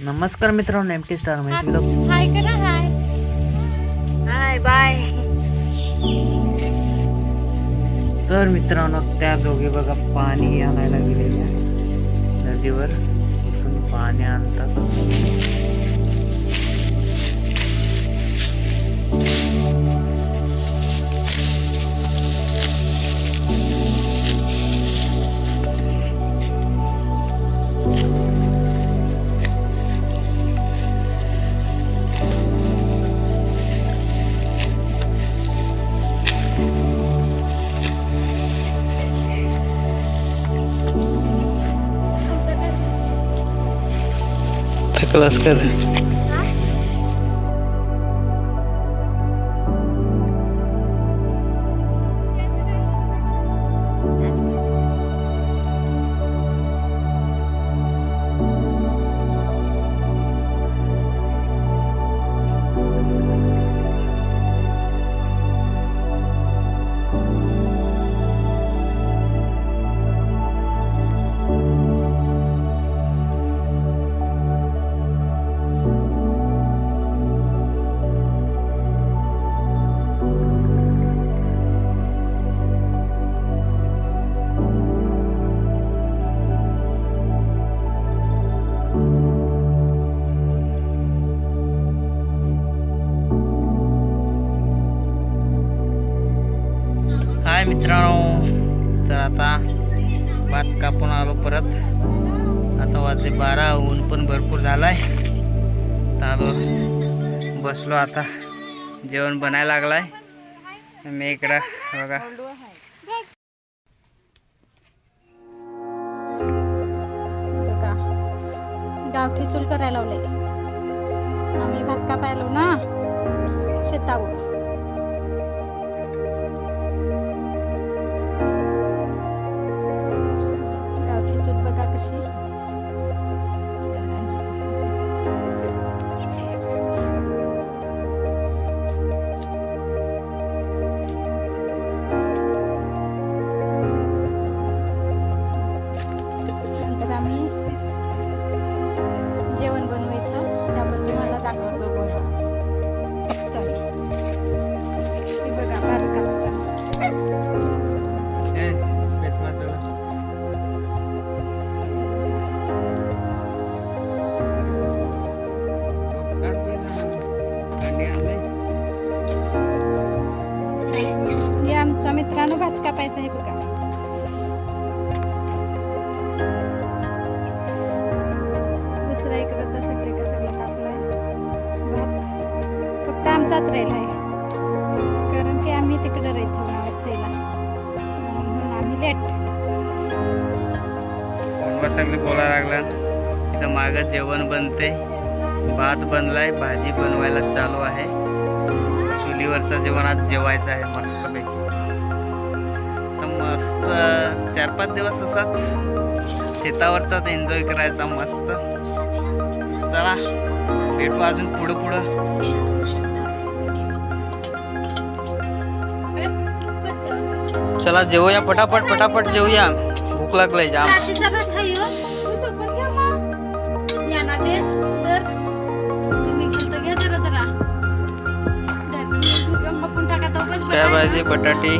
नमस्कार मित्रांनो M T star blog hi करा हाय. Hi bye. तर मित्रांनो त्या दोघे बघा पाणी आणायला गेलेल्या नदीवर इथून पाणी आणतात. थकलास का हाय मित्रांनो. तर आता भात कापून आलो परत. आता वाजले बारा ऊन पण भरपूर झालाय. तर आलो बसलो आता. जेवण बनायला लागलाय. मी इकडं बघा. बघा गावठी चूल करायला लावले आम्ही भात कापायलो ना शेतावर. फक्त राहिला आहे. कारण की आम्ही तिकडे राहतो नावसेला म्हणून आम्ही लेट फोनवर सगळे बोलायला लागला. इथं मागं जेवण बनते भात बनलाय भाजी बनवायला चालू आहे. चुलीवरचं जेवण आज जेवायचं आहे मस्तपैकी. तर मस्त चार पाच दिवस असाच शेतावरचाच एन्जॉय करायचा मस्त. चला भेटू अजून पुढं पुढं चला जेवूया पटापट पटापट जेवूया. भूक लागलाय जाम. आहे हो. त्या भाजी बटाटी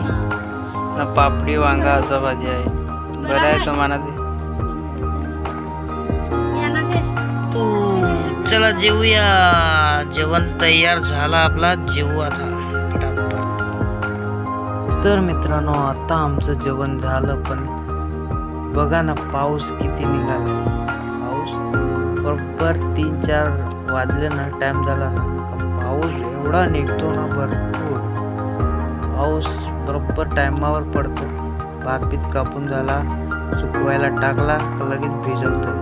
ना पापडी वांगा असं भाजी आहे. बरं आहे तुम्हाला ते देस चला जेवूया. जेवण तयार झाला आपला. जेवू आता. तर मित्रांनो आता आमचं जेवण झालं पण बघा ना पाऊस किती निघाला. पाऊस बरोबर तीन चार वाजले ना टाइम झाला ना. पाऊस एवढा निघतो ना भरपूर. पाऊस बरोबर टायमावर पडतो. भात पीत कापून झाला सुकवायला टाकला का लगेच भिजवतो.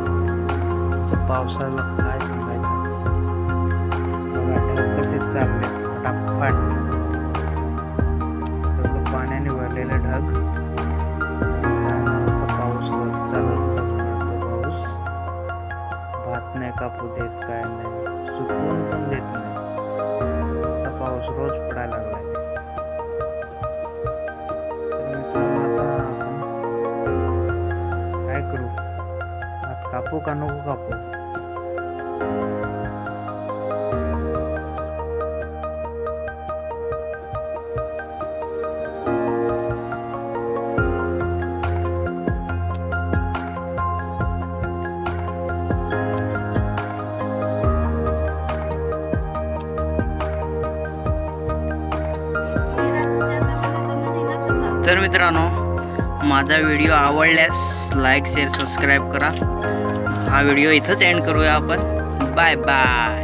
पावसाला काय सांगायचं? बघा कसे चालले? फटाफट. पाण्याने ढग पाऊस रोज चालत चालू पडतो पाऊस भात नाही कापू देत काय नाही सुकवून पण देत नाही असा पाऊस रोज पडायला लागलाय कापू का नको कापू। तर मित्रांनो माझा व्हिडिओ आवडल्यास लाईक शेअर सबस्क्राईब करा. हा व्हिडिओ इथंच एंड करूया आपण. Bye bye